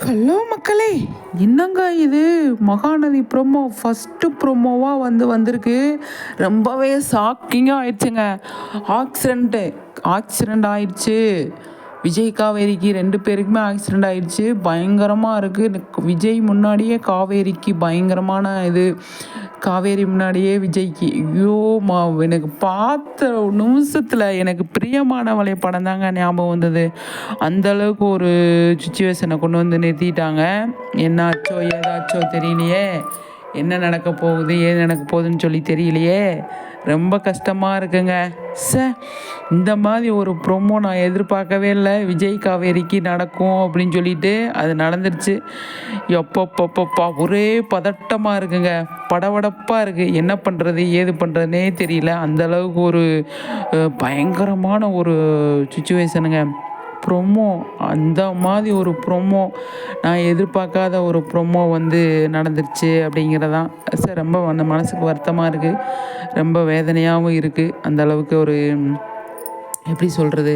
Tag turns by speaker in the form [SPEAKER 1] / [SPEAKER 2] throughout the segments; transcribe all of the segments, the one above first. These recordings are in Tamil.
[SPEAKER 1] ஹலோ மக்களே. என்னங்க இது? மகாநதி ப்ரோமோ ஃபஸ்ட்டு ப்ரோமோவாக வந்து வந்திருக்கு. ரொம்பவே ஷாக்கிங்காக ஆயிடுச்சுங்க. ஆக்சிடெண்ட்டு ஆக்சிடெண்ட் ஆயிடுச்சு. விஜய் காவேரிக்கு ரெண்டு பேருக்குமே ஆக்சிடெண்ட் ஆயிடுச்சு. பயங்கரமாக இருக்குது விஜய் முன்னாடியே காவேரிக்கு பயங்கரமான இது. காவேரி முன்னாடியே விஜய்க்கு ஐயோ மா எனக்கு பார்த்த நிமிஷத்தில் எனக்கு பிரியமானவளை படம் தாங்க ஞாபகம் வந்தது. அந்த அளவுக்கு ஒரு சுச்சுவேஷனை கொண்டு வந்து நிறுத்திட்டாங்க. என்னாச்சோ ஏதாச்சோ தெரியலையே. என்ன நடக்க போகுது ஏது நடக்க போகுதுன்னு சொல்லி தெரியலையே. ரொம்ப கஷ்டமாக இருக்குங்க. ச இந்த மாதிரி ஒரு ப்ரொமோ நான் எதிர்பார்க்கவே இல்லை. விஜய் காவேரிக்கு நடக்கும் அப்படின்னு சொல்லிட்டு அது நடந்துருச்சு. எப்பப்பப்பப்பா ஒரே பதட்டமாக இருக்குங்க. படபடப்பாக இருக்குது என்ன பண்ணுறது ஏது பண்ணுறதுனே தெரியல. அந்த அளவுக்கு ஒரு பயங்கரமான ஒரு சுச்சுவேஷனுங்க ப்ரொமோ அந்த மாதிரி ஒரு ப்ரொமோ நான் எதிர்பார்க்காத ஒரு ப்ரொமோ வந்து நடந்துருச்சு அப்படிங்கிறதான் சார் ரொம்ப அந்த மனசுக்கு வருத்தமாக இருக்குது ரொம்ப வேதனையாகவும் இருக்குது அந்த அளவுக்கு ஒரு எப்படி சொல்கிறது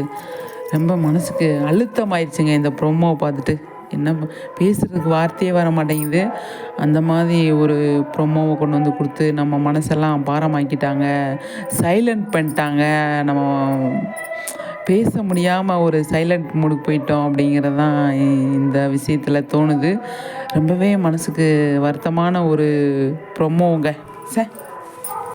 [SPEAKER 1] ரொம்ப மனசுக்கு அழுத்தம் ஆயிடுச்சுங்க இந்த ப்ரொமோவை பார்த்துட்டு. என்ன பேசுகிறதுக்கு வார்த்தையே வர மாட்டேங்குது. அந்த மாதிரி ஒரு ப்ரொமோவை கொண்டு வந்து கொடுத்து நம்ம மனசெல்லாம் பாரமாக்கிட்டாங்க. சைலண்ட் பண்ணிட்டாங்க. நம்ம பேச முடியாமல் ஒரு சைலண்ட் மூடுக்கு போயிட்டோம் அப்படிங்கிறது தான் இந்த விஷயத்தில் தோணுது. ரொம்பவே மனசுக்கு வருத்தமான ஒரு ப்ரொமோங்க சே.